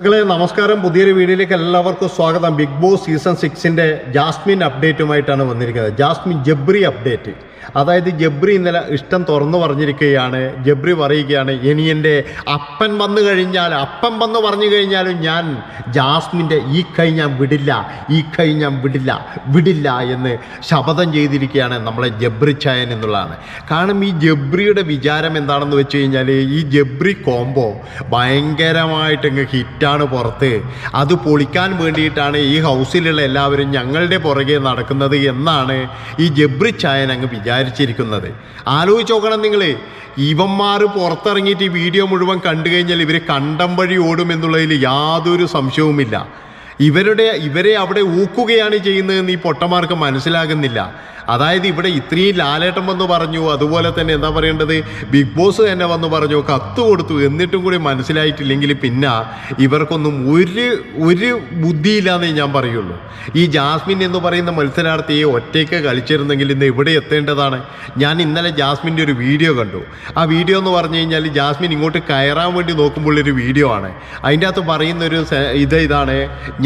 മക്കളെ നമസ്കാരം. പുതിയൊരു വീഡിയോയിലേക്ക് എല്ലാവർക്കും സ്വാഗതം. ബിഗ് ബോസ് സീസൺ സിക്സിന്റെ ജാസ്മിൻ അപ്ഡേറ്റുമായിട്ടാണ് വന്നിരിക്കുന്നത്. ജാസ്മിൻ ജബ്രി അപ്ഡേറ്റ്. അതായത് ജബ്രി ഇന്നലെ ഇഷ്ടം തുറന്നു പറഞ്ഞിരിക്കുകയാണ്. ജബ്രി പറയുകയാണ് ഇനി എന്റെ അപ്പൻ വന്നു കഴിഞ്ഞാൽ അപ്പൻ വന്ന് പറഞ്ഞു കഴിഞ്ഞാലും ഞാൻ ജാസ്മിന്റെ ഈ കൈ ഞാൻ വിടില്ല ഈ കൈ ഞാൻ വിടില്ല വിടില്ല എന്ന് ശപഥം ചെയ്തിരിക്കുകയാണ് നമ്മളെ ജബ്രി ചായൻ എന്നുള്ളതാണ്. കാരണം ഈ ജബ്രിയുടെ വിചാരം എന്താണെന്ന് വെച്ച് കഴിഞ്ഞാൽ ഈ ജബ്രി കോംബോ ഭയങ്കരമായിട്ട് അങ്ങ് ഹിറ്റാണ് പുറത്ത്. അത് പൊളിക്കാൻ വേണ്ടിയിട്ടാണ് ഈ ഹൗസിലുള്ള എല്ലാവരും ഞങ്ങളുടെ പുറകെ നടക്കുന്നത് എന്നാണ് ഈ ജബ്രി ചായൻ അങ്ങ് വിചാരിച്ചിരിക്കുന്നത്. ആലോചിച്ച് നോക്കണം നിങ്ങൾ ഇവന്മാർ പുറത്തിറങ്ങിയിട്ട് ഈ വീഡിയോ മുഴുവൻ കണ്ടു കഴിഞ്ഞാൽ ഇവർ കണ്ടം വഴി ഓടും എന്നുള്ളതിൽ യാതൊരു സംശയവുമില്ല. ഇവരുടെ ഇവരെ അവിടെ ഊക്കുകയാണ് ചെയ്യുന്നതെന്ന് ഈ പൊട്ടന്മാർക്ക് മനസ്സിലാകുന്നില്ല. അതായത് ഇവിടെ ഇത്രയും ലാലേട്ടം വന്ന് പറഞ്ഞു. അതുപോലെ തന്നെ എന്താ പറയേണ്ടത്? ബിഗ് ബോസ് തന്നെ വന്ന് പറഞ്ഞു. കത്ത് കൊടുത്തു. എന്നിട്ടും കൂടി മനസ്സിലായിട്ടില്ലെങ്കിൽ പിന്നെ ഇവർക്കൊന്നും ഒരു ഒരു ബുദ്ധിയില്ലാന്നേ ഞാൻ പറയുള്ളൂ. ഈ ജാസ്മിൻ എന്ന് പറയുന്ന മത്സരാർത്ഥിയെ ഒറ്റയ്ക്ക് കളിച്ചിരുന്നെങ്കിൽ ഇന്ന് ഇവിടെ എത്തേണ്ടതാണ്. ഞാൻ ഇന്നലെ ജാസ്മിന്റെ ഒരു വീഡിയോ കണ്ടു. ആ വീഡിയോ എന്ന് പറഞ്ഞു കഴിഞ്ഞാൽ ജാസ്മിൻ ഇങ്ങോട്ട് കയറാൻ വേണ്ടി നോക്കുമ്പോൾ ഒരു വീഡിയോ ആണ്. അതിന്റെ അകത്ത് പറയുന്നൊരു ഇത് ഇതാണ്.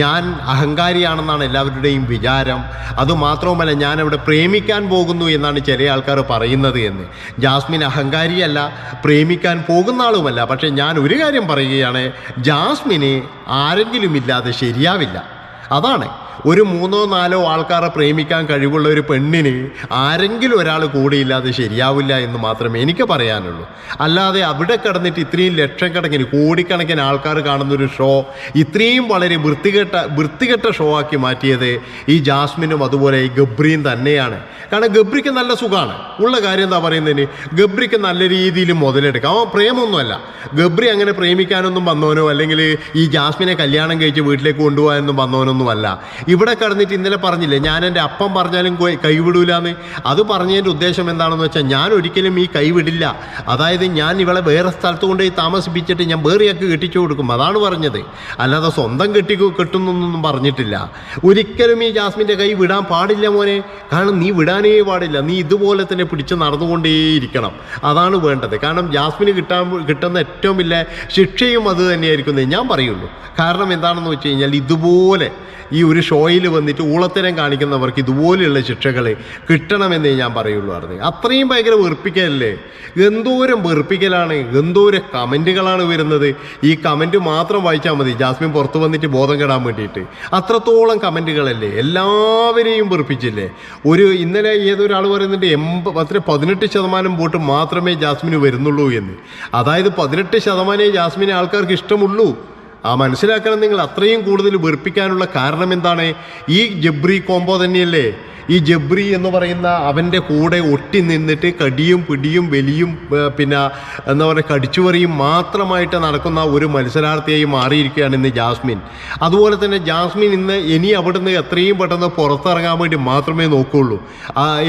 ഞാൻ അഹങ്കാരിയാണെന്നാണ് എല്ലാവരുടെയും വിചാരം. അതുമാത്രവുമല്ല ഞാൻ അവിടെ പ്രേമിക്കാൻ പോകുന്നു എന്നാണ് ചില ആൾക്കാർ പറയുന്നത് എന്ന്. ജാസ്മിൻ അഹങ്കാരിയല്ല പ്രേമിക്കാൻ പോകുന്ന ആളുമല്ല. പക്ഷേ ഞാൻ ഒരു കാര്യം പറയുകയാണ് ജാസ്മിന് ആരെങ്കിലും ഇല്ലാതെ ശരിയാവില്ല. അതാണ്. ഒരു മൂന്നോ നാലോ ആൾക്കാരെ പ്രേമിക്കാൻ കഴിവുള്ള ഒരു പെണ്ണിന് ആരെങ്കിലും ഒരാൾ കൂടിയില്ലാതെ ശരിയാവില്ല എന്ന് മാത്രമേ എനിക്ക് പറയാനുള്ളൂ. അല്ലാതെ അവിടെ കിടന്നിട്ട് ഇത്രയും ലക്ഷക്കണക്കിന് കോടിക്കണക്കിന് ആൾക്കാർ കാണുന്നൊരു ഷോ ഇത്രയും വളരെ വൃത്തികെട്ട വൃത്തികെട്ട ഷോ ആക്കി മാറ്റിയത് ഈ ജാസ്മിനും അതുപോലെ ഈ ഗബ്രിയും തന്നെയാണ്. കാരണം ഗബ്രിക്ക് നല്ല സുഖമാണ്. ഉള്ള കാര്യം എന്താ പറയുന്നതിന് ഗബ്രിക്ക് നല്ല രീതിയിൽ മുതലെടുക്കാം. അവൻ പ്രേമൊന്നുമല്ല. ഗബ്രി അങ്ങനെ പ്രേമിക്കാനൊന്നും വന്നവനോ അല്ലെങ്കിൽ ഈ ജാസ്മിനെ കല്യാണം കഴിച്ച് വീട്ടിലേക്ക് കൊണ്ടുപോകാനൊന്നും വന്നവനൊന്നുമല്ല. ഇവിടെ കടന്നിട്ട് ഇന്നലെ പറഞ്ഞില്ലേ ഞാൻ എന്റെ അപ്പം പറഞ്ഞാലും കൈവിടൂലെന്ന്. അത് പറഞ്ഞതിന്റെ ഉദ്ദേശം എന്താണെന്ന് വെച്ചാൽ ഞാൻ ഒരിക്കലും ഈ കൈവിടില്ല. അതായത് ഞാൻ ഇവളെ വേറെ സ്ഥലത്ത് കൊണ്ടുപോയി താമസിപ്പിച്ചിട്ട് ഞാൻ വേറെയൊക്കെ കെട്ടിച്ചു കൊടുക്കും അതാണ് പറഞ്ഞത്. അല്ലാതെ സ്വന്തം കെട്ടി കെട്ടുന്നൊന്നും പറഞ്ഞിട്ടില്ല. ഒരിക്കലും ഈ ജാസ്മിന്റെ കൈ വിടാൻ പാടില്ല മോനെ. കാരണം നീ വിടാനേ പാടില്ല. നീ ഇതുപോലെ തന്നെ പിടിച്ച് നടന്നുകൊണ്ടേയിരിക്കണം. അതാണ് വേണ്ടത്. കാരണം ജാസ്മിന് കിട്ടാൻ കിട്ടുന്ന ഏറ്റവും വലിയ ശിക്ഷയും അത് തന്നെയായിരിക്കും ഞാൻ പറയുള്ളൂ കാരണം എന്താണെന്ന് വെച്ച് കഴിഞ്ഞാൽ ഇതുപോലെ ഈ ഒരു ഷോയിൽ വന്നിട്ട് ഊളത്തരം കാണിക്കുന്നവർക്ക് ഇതുപോലെയുള്ള ശിക്ഷകൾ കിട്ടണമെന്നേ ഞാൻ പറയുള്ളൂ പറഞ്ഞു അത്രയും ഭയങ്കര വെറുപ്പിക്കലല്ലേ? എന്തോരം വെറുപ്പിക്കലാണ്? എന്തോരം കമന്റുകളാണ് വരുന്നത്? ഈ കമന്റ് മാത്രം വായിച്ചാൽ മതി. ജാസ്മിൻ പുറത്ത് വന്നിട്ട് ബോധം കെടാൻ വേണ്ടിയിട്ട്. അത്രത്തോളം കമന്റുകളല്ലേ എല്ലാവരെയും വെറുപ്പിച്ചില്ലേ? ഒരു ഇന്നലെ ഏതൊരാൾ പറയുന്നുണ്ട് എൺപ അത്ര പതിനെട്ട് ശതമാനം വോട്ട് മാത്രമേ ജാസ്മിന് വരുന്നുള്ളൂ എന്ന്. അതായത് പതിനെട്ട് ശതമാനമേ ജാസ്മിനെ ആൾക്കാർക്ക് ഇഷ്ടമുള്ളൂ. ആ മനസ്സിലാക്കണം. നിങ്ങൾ അത്രയും കൂടുതൽ വെറുപ്പിക്കാനുള്ള കാരണം എന്താണ്? ഈ ജബ്രി കോംബോ തന്നെയല്ലേ? ഈ ജബ്രി എന്ന് പറയുന്ന അവന്റെ കൂടെ ഒട്ടി നിന്നിട്ട് കടിയും പിടിയും വലിയും പിന്നെ എന്താ പറയുക കടിച്ചുപറിയും മാത്രമായിട്ട് നടക്കുന്ന ഒരു മത്സരാർത്ഥിയായി മാറിയിരിക്കുകയാണ് ഇന്ന് ജാസ്മിൻ. അതുപോലെ തന്നെ ജാസ്മിൻ ഇന്ന് ഇനി അവിടുന്ന് എത്രയും പെട്ടെന്ന് പുറത്തിറങ്ങാൻ വേണ്ടി മാത്രമേ നോക്കുകയുള്ളൂ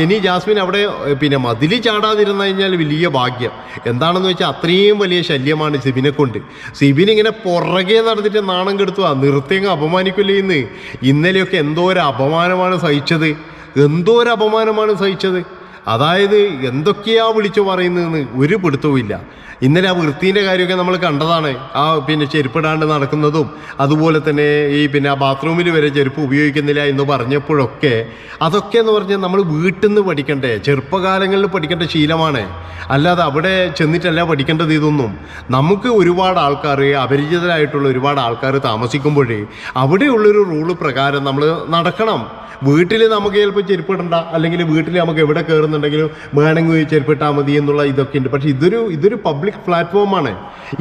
ഇനി ജാസ്മിൻ അവിടെ പിന്നെ മതിൽ ചാടാതിരുന്നു കഴിഞ്ഞാൽ വലിയ ഭാഗ്യം. എന്താണെന്ന് വെച്ചാൽ അത്രയും വലിയ ശല്യമാണ് സിബിനെ കൊണ്ട് സിബിൻ ഇങ്ങനെ പുറകെ നടന്നിട്ട് നാണം കെടുത്തു. നിർത്തിയങ്ങ് അപമാനിക്കില്ലേ ഇന്ന്. ഇന്നലെയൊക്കെ എന്തോ ഒരു അപമാനമാണ് സഹിച്ചത്. എന്തോ ഒരു അപമാനമാണ് സഹിച്ചത്. അതായത് എന്തൊക്കെയാ വിളിച്ചു പറയുന്നതെന്ന് ഒരു പിടുത്തവും ഇന്നലെ ആ വൃത്തിന്റെ കാര്യമൊക്കെ നമ്മൾ കണ്ടതാണ്. ആ പിന്നെ ചെരുപ്പിടാണ്ട് നടക്കുന്നതും അതുപോലെ തന്നെ ഈ പിന്നെ ആ ബാത്റൂമിൽ വരെ ചെരുപ്പ് ഉപയോഗിക്കുന്നില്ല എന്ന് പറഞ്ഞപ്പോഴൊക്കെ അതൊക്കെ എന്ന് പറഞ്ഞാൽ നമ്മൾ വീട്ടിൽ നിന്ന് പഠിക്കണ്ടേ? ചെറുപ്പകാലങ്ങളിൽ പഠിക്കേണ്ട ശീലമാണ്. അല്ലാതെ അവിടെ ചെന്നിട്ടല്ല പഠിക്കേണ്ടത് ഇതൊന്നും. നമുക്ക് ഒരുപാട് ആൾക്കാർ അപരിചിതരായിട്ടുള്ള ഒരുപാട് ആൾക്കാർ താമസിക്കുമ്പോഴേ അവിടെയുള്ളൊരു റൂൾ പ്രകാരം നമ്മൾ നടക്കണം. വീട്ടിൽ നമുക്ക് ചിലപ്പോൾ ചെരുപ്പിടണ്ട അല്ലെങ്കിൽ വീട്ടിൽ നമുക്ക് എവിടെ കയറുന്നുണ്ടെങ്കിലും വേണമെങ്കിൽ ചെരുപ്പിട്ടാൽ മതി എന്നുള്ള ഇതൊക്കെ ഉണ്ട്. പക്ഷേ ഇതൊരു ഇതൊരു പബ്ലിക് പ്ലാറ്റ്ഫോമാണ്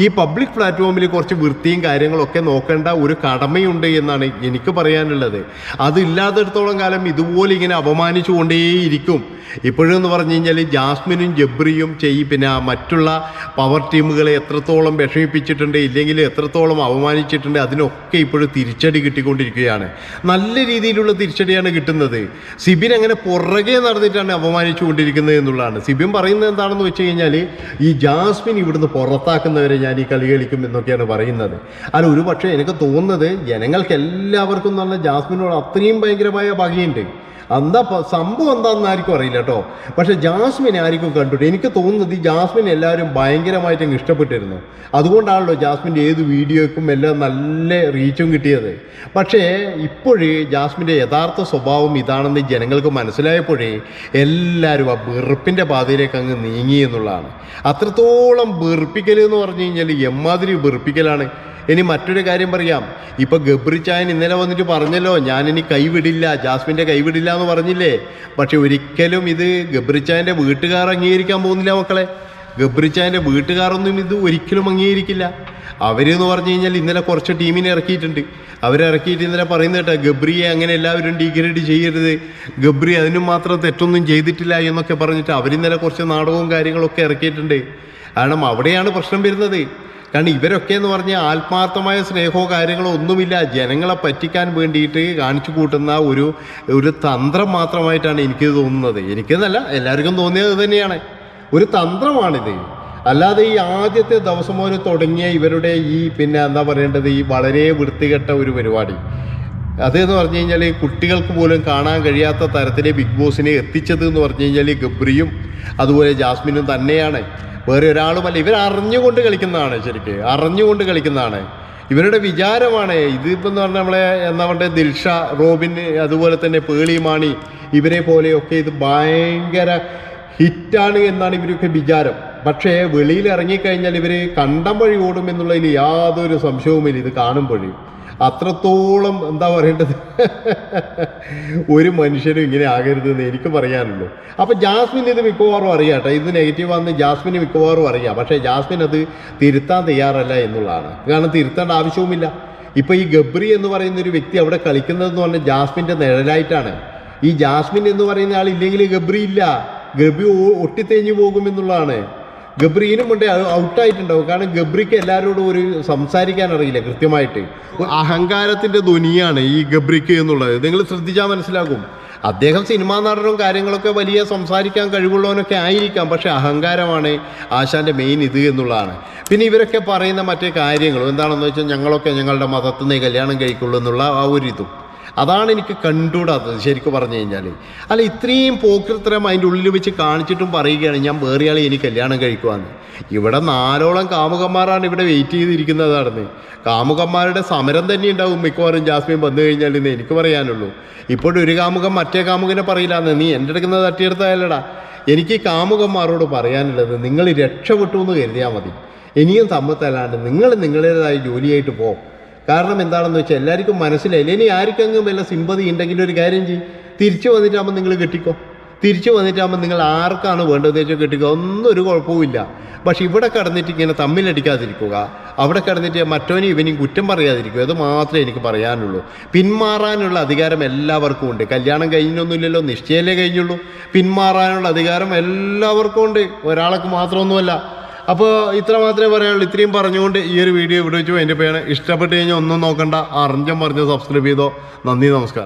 ഈ പബ്ലിക് പ്ലാറ്റ്ഫോമിൽ കുറച്ച് വൃത്തിയും കാര്യങ്ങളൊക്കെ നോക്കേണ്ട ഒരു കടമയുണ്ട് എന്നാണ് എനിക്ക് പറയാനുള്ളത്. അതില്ലാത്തിടത്തോളം കാലം ഇതുപോലെ ഇങ്ങനെ അപമാനിച്ചുകൊണ്ടേയിരിക്കും ഇപ്പോഴെന്ന് പറഞ്ഞു കഴിഞ്ഞാൽ ജാസ്മിനും ജബ്രിയും ചെയ് പിന്നെ മറ്റുള്ള പവർ ടീമുകളെ എത്രത്തോളം വിഷമിപ്പിച്ചിട്ടുണ്ട് ഇല്ലെങ്കിൽ എത്രത്തോളം അപമാനിച്ചിട്ടുണ്ട് അതിനൊക്കെ ഇപ്പോഴും തിരിച്ചടി കിട്ടിക്കൊണ്ടിരിക്കുകയാണ്. നല്ല രീതിയിലുള്ള തിരിച്ചടിയാണ് കിട്ടുന്നത്. സിബിൻ അങ്ങനെ പുറകെ നടന്നിട്ടാണ് അപമാനിച്ചുകൊണ്ടിരിക്കുന്നത് എന്നുള്ളതാണ്. സിബിൻ പറയുന്നത് എന്താണെന്ന് വെച്ച് കഴിഞ്ഞാൽ ഈ ജാസ്മിൻ ഇവിടുന്ന് പുറത്താക്കുന്നവരെ ഞാൻ ഈ കളി കളിക്കും എന്നൊക്കെയാണ് പറയുന്നത്. അല്ല ഒരു പക്ഷേ എനിക്ക് തോന്നുന്നത് ജനങ്ങൾക്ക് എല്ലാവർക്കും പറഞ്ഞാൽ ജാസ്മിനോട് അത്രയും ഭയങ്കരമായ പകയുണ്ട്. എന്താ സംഭവം എന്താണെന്ന് ആർക്കും അറിയില്ല കേട്ടോ. പക്ഷെ ജാസ്മിൻ ആർക്കും കണ്ടിട്ട് എനിക്ക് തോന്നുന്നത് ഈ ജാസ്മിൻ എല്ലാവരും ഭയങ്കരമായിട്ട് അങ്ങ് ഇഷ്ടപ്പെട്ടിരുന്നു. അതുകൊണ്ടാണല്ലോ ജാസ്മിന്റെ ഏത് വീഡിയോയ്ക്കും എല്ലാം നല്ല റീച്ചും കിട്ടിയത്. പക്ഷേ ഇപ്പോഴേ ജാസ്മിന്റെ യഥാർത്ഥ സ്വഭാവം ഇതാണെന്ന് ജനങ്ങൾക്ക് മനസ്സിലായപ്പോഴേ എല്ലാവരും ആ വെറുപ്പിന്റെ പാതയിലേക്ക് അങ്ങ് നീങ്ങി എന്നുള്ളതാണ്. അത്രത്തോളം വെറുപ്പിക്കൽ എന്ന് പറഞ്ഞു കഴിഞ്ഞാൽ എമ്മാതിരി വെറുപ്പിക്കലാണ്. ഇനി മറ്റൊരു കാര്യം പറയാം. ഇപ്പൊ ഗബ്രിച്ചായൻ ഇന്നലെ വന്നിട്ട് പറഞ്ഞല്ലോ ഞാൻ ഇനി കൈവിടില്ല ജാസ്മിന്റെ കൈവിടില്ല എന്ന് പറഞ്ഞില്ലേ? പക്ഷെ ഒരിക്കലും ഇത് ഗബ്രിച്ചായന്റെ വീട്ടുകാർ അംഗീകരിക്കാൻ പോകുന്നില്ല മക്കളെ. ഗബ്രിച്ചായന്റെ വീട്ടുകാരൊന്നും ഇത് ഒരിക്കലും അംഗീകരിക്കില്ല. അവരെന്ന് പറഞ്ഞു കഴിഞ്ഞാൽ ഇന്നലെ കുറച്ച് ടീമിനെ ഇറക്കിയിട്ടുണ്ട്. അവരിറക്കിയിട്ട് ഇന്നലെ പറയുന്നത് കേട്ടോ ഗബ്രിയെ അങ്ങനെ എല്ലാവരും ഡീഗ്രേഡ് ചെയ്യരുത്. ഗബ്രി അതിനും മാത്രം തെറ്റൊന്നും ചെയ്തിട്ടില്ല എന്നൊക്കെ പറഞ്ഞിട്ട് അവരിന്നലെ കുറച്ച് നാടകവും കാര്യങ്ങളൊക്കെ ഇറക്കിയിട്ടുണ്ട്. കാരണം അവിടെയാണ് പ്രശ്നം വരുന്നത്. കാരണം ഇവരൊക്കെ എന്ന് പറഞ്ഞാൽ ആത്മാർത്ഥമായ സ്നേഹമോ കാര്യങ്ങളോ ഒന്നുമില്ല. ജനങ്ങളെ പറ്റിക്കാൻ വേണ്ടിയിട്ട് കാണിച്ചു കൂട്ടുന്ന ഒരു ഒരു തന്ത്രം മാത്രമായിട്ടാണ് എനിക്ക് തോന്നുന്നത്. എനിക്കെന്നല്ല എല്ലാവർക്കും തോന്നിയത് തന്നെയാണ്. ഒരു തന്ത്രമാണിത്. അല്ലാതെ ഈ ആദ്യത്തെ ദിവസം മുതൽ തുടങ്ങിയ ഇവരുടെ ഈ പിന്നെ എന്താ പറയേണ്ടത്? ഈ വളരെ വൃത്തികെട്ട ഒരു പരിപാടി. അതെന്ന് പറഞ്ഞു കഴിഞ്ഞാൽ കുട്ടികൾക്ക് പോലും കാണാൻ കഴിയാത്ത തരത്തിലെ ബിഗ് ബോസിനെ എത്തിച്ചത് എന്ന് പറഞ്ഞു കഴിഞ്ഞാൽ ഗബ്രിയും അതുപോലെ ജാസ്മിനും തന്നെയാണ്. വേറെ ഒരാളുമല്ല. ഇവർ അറിഞ്ഞുകൊണ്ട് കളിക്കുന്നതാണ് ശരിക്ക്. അറിഞ്ഞുകൊണ്ട് കളിക്കുന്നതാണ്. ഇവരുടെ വിചാരമാണ് ഇതിപ്പോൾ എന്ന് പറഞ്ഞാൽ നമ്മളെ എന്താ പറയുക ദിൽഷ റോബിൻ അതുപോലെ തന്നെ പേളി മാണി ഇവരെ പോലെയൊക്കെ ഇത് ഭയങ്കര ഹിറ്റാണ് എന്നാണ് ഇവരൊക്കെ വിചാരം. പക്ഷേ വെളിയിൽ ഇറങ്ങിക്കഴിഞ്ഞാൽ ഇവർ കണ്ടം വഴി ഓടും എന്നുള്ളതിൽ യാതൊരു സംശയവുമില്ല ഇത് കാണുമ്പോഴും. അത്രത്തോളം എന്താ പറയേണ്ടത്? ഒരു മനുഷ്യനും ഇങ്ങനെ ആകരുതെന്ന് എനിക്ക് പറയാനുള്ളൂ. അപ്പം ജാസ്മിൻ ഇത് മിക്കവാറും അറിയാം കേട്ടോ. ഇത് നെഗറ്റീവ് ആണെന്ന് ജാസ്മിന് മിക്കവാറും അറിയാം. പക്ഷേ ജാസ്മിൻ അത് തിരുത്താൻ തയ്യാറല്ല എന്നുള്ളതാണ്. കാരണം തിരുത്തേണ്ട ആവശ്യവുമില്ല. ഇപ്പോൾ ഈ ഗബ്രി എന്ന് പറയുന്ന ഒരു വ്യക്തി അവിടെ കളിക്കുന്നതെന്ന് പറഞ്ഞാൽ ജാസ്മിന്റെ നിഴലായിട്ടാണ്. ഈ ജാസ്മിൻ എന്ന് പറയുന്ന ആൾ ഇല്ലെങ്കിൽ ഗബ്രി ഇല്ല. ഗബ്രി ഒട്ടിത്തേഞ്ഞു പോകും എന്നുള്ളതാണ് ഉണ്ട് അത് ഔട്ടായിട്ടുണ്ടാവും. കാരണം ഗബ്രിക്ക് എല്ലാവരോടും ഒരു സംസാരിക്കാൻ അറിയില്ല കൃത്യമായിട്ട്. അഹങ്കാരത്തിന്റെ ധ്വനിയാണ് ഈ ഗബ്രിക്ക് എന്നുള്ളത്. നിങ്ങൾ ശ്രദ്ധിച്ചാൽ മനസ്സിലാകും. അദ്ദേഹം സിനിമാ നടനും കാര്യങ്ങളൊക്കെ വലിയ സംസാരിക്കാൻ കഴിവുള്ളവനൊക്കെ ആയിരിക്കാം പക്ഷെ അഹങ്കാരമാണ് ആശാന്റെ മെയിൻ ഇത് എന്നുള്ളതാണ്. പിന്നെ ഇവരൊക്കെ പറയുന്ന മറ്റേ കാര്യങ്ങളും എന്താണെന്ന് വെച്ചാൽ ഞങ്ങളൊക്കെ ഞങ്ങളുടെ മതത്തിൽ നിന്ന് കല്യാണം കഴിക്കുള്ളൂ എന്നുള്ള ആ ഒരു ഇതും. അതാണ് എനിക്ക് കണ്ടുകൂടാത്തത് ശരിക്കും പറഞ്ഞു കഴിഞ്ഞാൽ അല്ല ഇത്രയും പോക്കൃത്തരം അതിന്റെ ഉള്ളിൽ വെച്ച് കാണിച്ചിട്ടും പറയുകയാണ് ഞാൻ വേറെ ആളെ ഇനി കല്യാണം കഴിക്കുവാന്ന്. ഇവിടെ നാലോളം കാമുകന്മാരാണ് ഇവിടെ വെയിറ്റ് ചെയ്തിരിക്കുന്നത് ചെയ്തിരിക്കുന്നതാണെന്ന്. കാമുകന്മാരുടെ സമരം തന്നെ ഉണ്ടാവും മിക്കവാറും ജാസ്മിൻ വന്നു കഴിഞ്ഞാൽ എന്ന് എനിക്ക് പറയാനുള്ളൂ. ഇപ്പോഴും ഒരു കാമുകൻ മറ്റേ കാമുകനെ പറയില്ലാന്ന്. നീ എന്റെ എടുക്കുന്നത് തട്ടിയെടുത്തായാലടാ എനിക്ക് കാമുകന്മാരോട് പറയാനുള്ളത് നിങ്ങൾ രക്ഷപ്പെട്ടു എന്ന് കരുതിയാൽ മതി. ഇനിയും സമ്പത്തല്ലാണ്ട് നിങ്ങൾ നിങ്ങളുടേതായ ജോലിയായിട്ട് പോകും കാരണം എന്താണെന്ന് വെച്ചാൽ എല്ലാവർക്കും മനസ്സിലായില്ല? ഇനി ആർക്കെങ്കിലും വല്ല സിമ്പതി ഉണ്ടെങ്കിൽ ഒരു കാര്യം ചെയ്യും. തിരിച്ചു വന്നിട്ടാകുമ്പോൾ നിങ്ങൾ കെട്ടിക്കോ. തിരിച്ചു വന്നിട്ടാകുമ്പോൾ നിങ്ങൾ ആർക്കാണ് വേണ്ടതെന്ന് വെച്ചാൽ കെട്ടിക്കോ? ഒന്നും ഒരു കുഴപ്പവുമില്ല. പക്ഷേ ഇവിടെ കടന്നിട്ട് ഇങ്ങനെ തമ്മിലടിക്കാതിരിക്കുക. അവിടെ കടന്നിട്ട് മറ്റോനും ഇവനും കുറ്റം പറയാതിരിക്കുക. അത് മാത്രമേ എനിക്ക് പറയാനുള്ളൂ. പിന്മാറാനുള്ള അധികാരം എല്ലാവർക്കും ഉണ്ട്. കല്യാണം കഴിഞ്ഞൊന്നുമില്ലല്ലോ നിശ്ചയമല്ലേ കഴിഞ്ഞുള്ളൂ. പിന്മാറാനുള്ള അധികാരം എല്ലാവർക്കും ഉണ്ട്. ഒരാൾക്ക് മാത്രമൊന്നുമല്ല. അപ്പോൾ ഇത്ര മാത്രമേ പറയാനുള്ളൂ. ഇത്രയും പറഞ്ഞുകൊണ്ട് ഈ ഒരു വീഡിയോ ഇവിടെ വെച്ചു എന്റെ പേര് ഇഷ്ടപ്പെട്ട് കഴിഞ്ഞാൽ ഒന്നും നോക്കണ്ട. അറിഞ്ഞം പറഞ്ഞ് സബ്സ്ക്രൈബ് ചെയ്തോ. നന്ദി നമസ്കാരം.